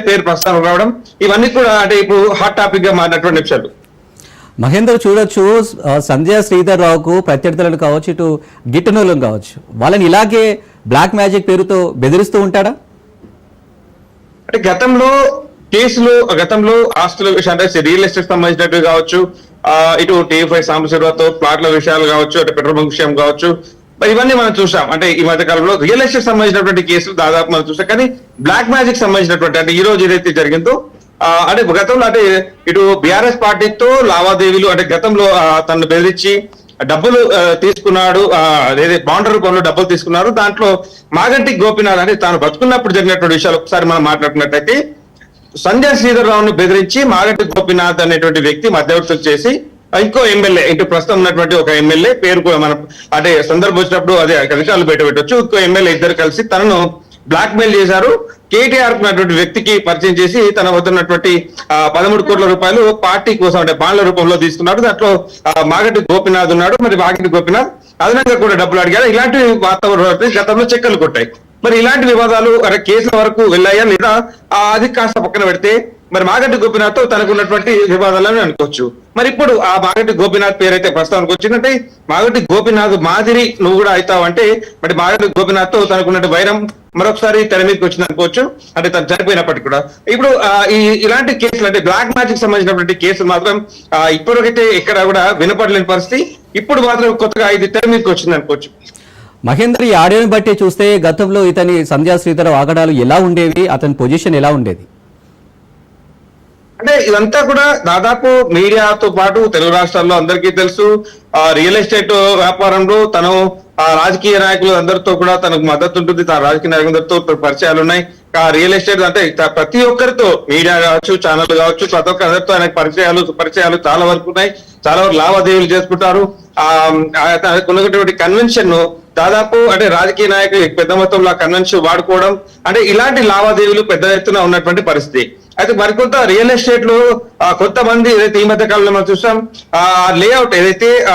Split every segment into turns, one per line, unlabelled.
పేరు ప్రస్తావన రావడం ఇవన్నీ కూడా అంటే ఇప్పుడు హాట్ టాపిక్గా మారినటువంటి విషయాలు
మహేందర్ చూడొచ్చు ఆ, సంజయ్ శ్రీధర్ రావుకు ప్రత్యర్థులను కావచ్చు ఇటు గిట్టనోళ్ళను కావచ్చు. వాళ్ళని ఇలాగే బ్లాక్ మ్యాజిక్ పేరుతో బెదిరిస్తూ ఉంటాడా?
అంటే గతంలో కేసులు గతంలో ఆస్తుల విషయం అంటే రియల్ ఎస్టేట్ సంబంధించినట్టు కావచ్చు ఇటు టీఎఫ్ఐ సాంబశివరావుతో ప్లాట్ల విషయాలు కావచ్చు అటు పెట్రోల్ బంక్ విషయం కావచ్చు మరి ఇవన్నీ మనం చూసాం. అంటే ఈ మధ్య కాలంలో రియల్ ఎస్టేట్ సంబంధించినటువంటి కేసులు దాదాపు మనం చూసాం. కానీ బ్లాక్ మ్యాజిక్ సంబంధించినటువంటి అంటే ఈ రోజు ఏదైతే జరిగిందో అంటే గతంలో అంటే ఇటు బీఆర్ఎస్ పార్టీతో లావాదేవీలు అంటే గతంలో తనను బెదిరించి డబ్బులు తీసుకున్నాడు అదే అదేదే రూపంలో డబ్బులు తీసుకున్నారు. దాంట్లో మాగంటి గోపినాథ్ అంటే తాను బతుకున్నప్పుడు జరిగినటువంటి విషయాలు ఒకసారి మనం మాట్లాడుకున్నట్టయితే సంజయ్ శ్రీధర్ రావుని బెదిరించి మాగంటి గోపినాథ్ అనేటువంటి వ్యక్తి మధ్యవర్తులు చేసి ఇంకో ఎమ్మెల్యే ఇటు ప్రస్తుతం ఉన్నటువంటి ఒక ఎమ్మెల్యే పేరు మన అంటే సందర్భం వచ్చినప్పుడు అదే విషయాలు బయట పెట్టవచ్చు ఇంకో ఎమ్మెల్యే ఇద్దరు కలిసి తనను బ్లాక్ మెయిల్ చేశారు కేటీఆర్ ఉన్నటువంటి వ్యక్తికి పరిచయం చేసి తన వద్ద ఉన్నటువంటి పదమూడు కోట్ల రూపాయలు పార్టీ కోసం అంటే బాండ్ల రూపంలో తీసుకున్నాడు. దాంట్లో మాగటి గోపినాథ్ ఉన్నాడు. మరి మాగటి గోపినాథ్ అదనంగా కూడా డబ్బులు అడిగారు. ఇలాంటి వాతావరణం గతంలో చెక్కలు కొట్టాయి. మరి ఇలాంటి వివాదాలు అరే కేసుల వరకు వెళ్ళాయా లేదా? ఆ, అది కాస్త పక్కన పెడితే మరి మాగంటి గోపినాథ్తో తనకు ఉన్నటువంటి వివాదాలని అనుకోవచ్చు. మరి ఇప్పుడు ఆ మాగంటి గోపినాథ్ పేరు అయితే ప్రస్తావనకు వచ్చిందంటే మాగంటి గోపినాథ్ మాదిరి నువ్వు కూడా అవుతావు అంటే మరి మాగంటి గోపినాథ్తో తనకున్నట్టు వైరం మరొకసారి తెర మీదకి వచ్చింది అనుకోవచ్చు. అంటే తను చనిపోయినప్పటికీ కూడా. ఇప్పుడు ఈ ఇలాంటి కేసులు అంటే బ్లాక్ మ్యాజిక్ సంబంధించినటువంటి కేసులు మాత్రం ఇప్పటికైతే ఎక్కడ కూడా వినపడలేని పరిస్థితి. ఇప్పుడు మాత్రం కొత్తగా ఇది తెర మీదకి వచ్చింది అనుకోవచ్చు.
మహేందర్ ఈ ఆడియోని బట్టి చూస్తే గతంలో ఇతని సంధ్యా శ్రీధర్ ఆగడాలు ఎలా ఉండేవి? అతని పొజిషన్ ఎలా ఉండేది?
అంటే ఇదంతా కూడా దాదాపు మీడియాతో పాటు తెలుగు రాష్ట్రాల్లో అందరికీ తెలుసు. ఆ రియల్ ఎస్టేట్ వ్యాపారంలో తను ఆ రాజకీయ నాయకులు అందరితో కూడా తనకు మద్దతు ఉంటుంది. తన రాజకీయ నాయకులందరితో పరిచయాలు ఉన్నాయి. ఆ రియల్ ఎస్టేట్ అంటే ప్రతి ఒక్కరితో మీడియా కావచ్చు ఛానల్ కావచ్చు ప్రతి ఒక్క అందరితో ఆయనకు పరిచయాలు పరిచయాలు చాలా వరకు ఉన్నాయి. చాలా వరకు లావాదేవీలు చేసుకుంటారు. ఆ ఉన్నటువంటి కన్వెన్షన్ను దాదాపు అంటే రాజకీయ నాయకులు పెద్ద మొత్తంలో కన్వెన్షన్ వాడుకోవడం అంటే ఇలాంటి లావాదేవీలు పెద్ద ఎత్తున ఉన్నటువంటి పరిస్థితి. అయితే మరికొంత రియల్ ఎస్టేట్లో కొంతమంది ఏదైతే ఈ మధ్య కాలంలో మనం చూసాం ఆ లేఅవుట్ ఏదైతే ఆ,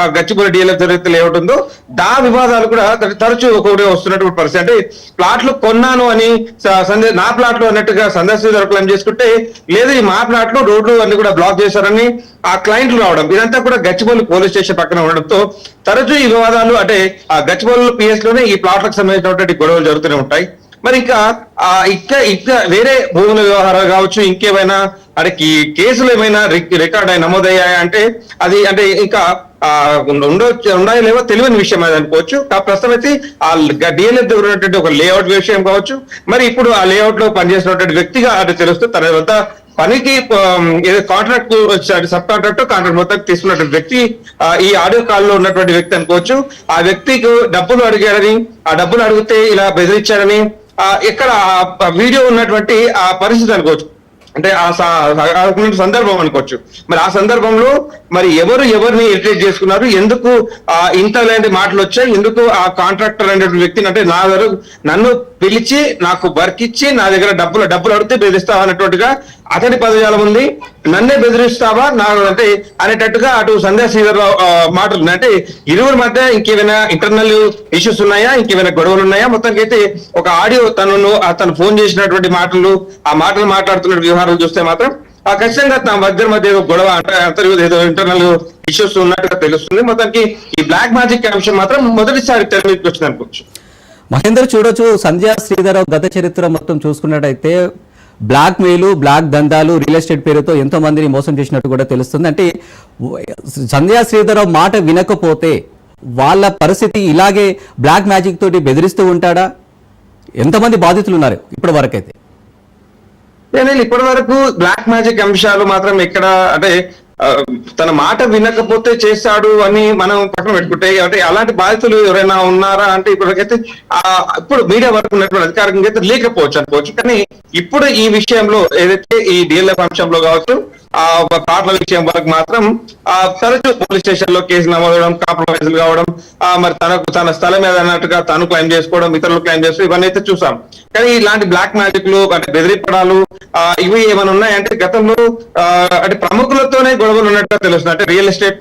డిఎల్ఎఫ్ జరిగితే లేఅవుట్ ఉందో దా వివాదాలు కూడా తరచూ ఒకటి వస్తున్నటువంటి పరిస్థితి. అంటే ప్లాట్లు కొన్నాను అని నా ప్లాట్లు అన్నట్టుగా సందర్శించారు క్లైమ్ చేసుకుంటే లేదు ఈ మా ప్లాట్లు రోడ్లు అన్ని కూడా బ్లాక్ చేశారని ఆ క్లయింట్లు రావడం ఇదంతా కూడా గచ్చిబౌలి పోలీస్ స్టేషన్ పక్కన ఉండడంతో తరచూ ఈ వివాదాలు అంటే ఆ గచ్చిబౌలి పిఎస్లోనే ఈ ప్లాట్లకు సంబంధించినటువంటి గొడవలు జరుగుతూనే ఉంటాయి. మరి ఇంకా ఆ ఇంకా వేరే భూముల వ్యవహారాలు కావచ్చు ఇంకేమైనా అంటే కేసులు ఏమైనా రికార్డ్ అయి నమోదయ్యాయా అంటే అది అంటే ఇంకా ఆ ఉండొచ్చు ఉన్నాయో లేవో తెలియని విషయం అది అనుకోవచ్చు. ప్రస్తుతం అయితే ఆ డిఎన్ఏ దగ్గర ఉన్నటువంటి ఒక లేఅవుట్ విషయం కావచ్చు. మరి ఇప్పుడు ఆ లేఅవుట్లో పనిచేసినటువంటి వ్యక్తిగా అంటే తెలుస్తూ తన వద్ద పనికి ఏదో కాంట్రాక్ట్ సబ్ కాంట్రాక్ట్ కాంట్రాక్ట్ మొత్తం తీసుకున్నటువంటి వ్యక్తి ఆ, ఈ ఆడియో కాల్లో ఉన్నటువంటి వ్యక్తి అనుకోవచ్చు. ఆ వ్యక్తికి డబ్బులు అడిగారని ఆ డబ్బులు అడిగితే ఇలా బెదిరించాడని ఇక్కడ ఆ వీడియో ఉన్నటువంటి ఆ పరిస్థితి అనుకోవచ్చు. అంటే ఆ సందర్భం అనుకోవచ్చు. మరి ఆ సందర్భంలో మరి ఎవరు ఎవరిని ఇరిటేట్ చేసుకున్నారు? ఎందుకు ఆ ఇంత లాంటి మాటలు వచ్చాయి? ఎందుకు ఆ కాంట్రాక్టర్ అనేటువంటి వ్యక్తిని అంటే నా నన్ను పిలిచి నాకు వర్క్ ఇచ్చి నా దగ్గర డబ్బులు డబ్బులు అడిగితే బెదిరిస్తావా అన్నట్టుగా అతని పదజాలం ఉంది. నన్నే బెదిరిస్తావా? నా అంటే అనేటట్టుగా అటు సంధ్యా శ్రీధర్రావు మాటలు అంటే ఇరువురి మధ్య ఇంకేమైనా ఇంటర్నల్ ఇష్యూస్ ఉన్నాయా? ఇంకేమైనా గొడవలు ఉన్నాయా? మొత్తానికి అయితే ఒక ఆడియో తనను తను ఫోన్ చేసినటువంటి మాటలు ఆ మాటలు మాట్లాడుతున్న వ్యవహారాలు చూస్తే మాత్రం ఆ ఖచ్చితంగా తమ మధ్య మధ్య ఏదో గొడవ అంటే ఏదో ఇంటర్నల్ ఇష్యూస్ ఉన్నట్టుగా తెలుస్తుంది. మొత్తానికి ఈ బ్లాక్ మ్యాజిక్ అంశం మాత్రం మొదటిసారి తెరమీకి వచ్చింది అనుకోవచ్చు
మహేందర్ చూడొచ్చు సంధ్య శ్రీధరరావు గత చరిత్ర మొత్తం చూసుకున్నట్టయితే బ్లాక్ మెయిల్ బ్లాక్ దందాలు రియల్ ఎస్టేట్ పేరుతో ఎంతో మందిని మోసం చేసినట్టు కూడా తెలుస్తుంది. అంటే సంధ్యా శ్రీధరరావు మాట వినకపోతే వాళ్ళ పరిస్థితి ఇలాగే బ్లాక్ మ్యాజిక్ తోటి బెదిరిస్తూ ఉంటాడా? ఎంతమంది బాధితులు ఉన్నారు ఇప్పటి వరకైతే.
అయితే ఇప్పటి వరకు బ్లాక్ మ్యాజిక్ అంశాలు మాత్రం ఇక్కడ అంటే తన మాట వినకపోతే చేశాడు అని మనం పక్కన పెట్టుకుంటే అంటే అలాంటి బాధితులు ఎవరైనా ఉన్నారా అంటే ఇప్పటికైతే ఆ, ఇప్పుడు మీడియా వరకు ఉన్నటువంటి అధికారికంగా అయితే లేకపోవచ్చు అనుకోవచ్చు. కానీ ఇప్పుడు ఈ విషయంలో ఏదైతే ఈ డిఎల్ఎఫ్ అంశంలో కావచ్చు ఆ ఒక కార్ల విషయం వరకు మాత్రం ఆ తరచూ పోలీస్ స్టేషన్లో కేసు నమోదవడం కాంప్రమైజ్ కావడం ఆ మరి తనకు తన స్థలం మీద అన్నట్టుగా తను క్లైమ్ చేసుకోవడం ఇతరులు క్లైమ్ చేసుకోవడం ఇవన్నీ అయితే చూసాం. కానీ ఇలాంటి బ్లాక్ మ్యాజిక్లు అంటే బెదిరిపడాలు ఆ, ఇవి ఏమైనా ఉన్నాయంటే గతంలో ఆ, అంటే ప్రముఖులతోనే గొడవలు ఉన్నట్టుగా తెలుస్తుంది. అంటే రియల్ ఎస్టేట్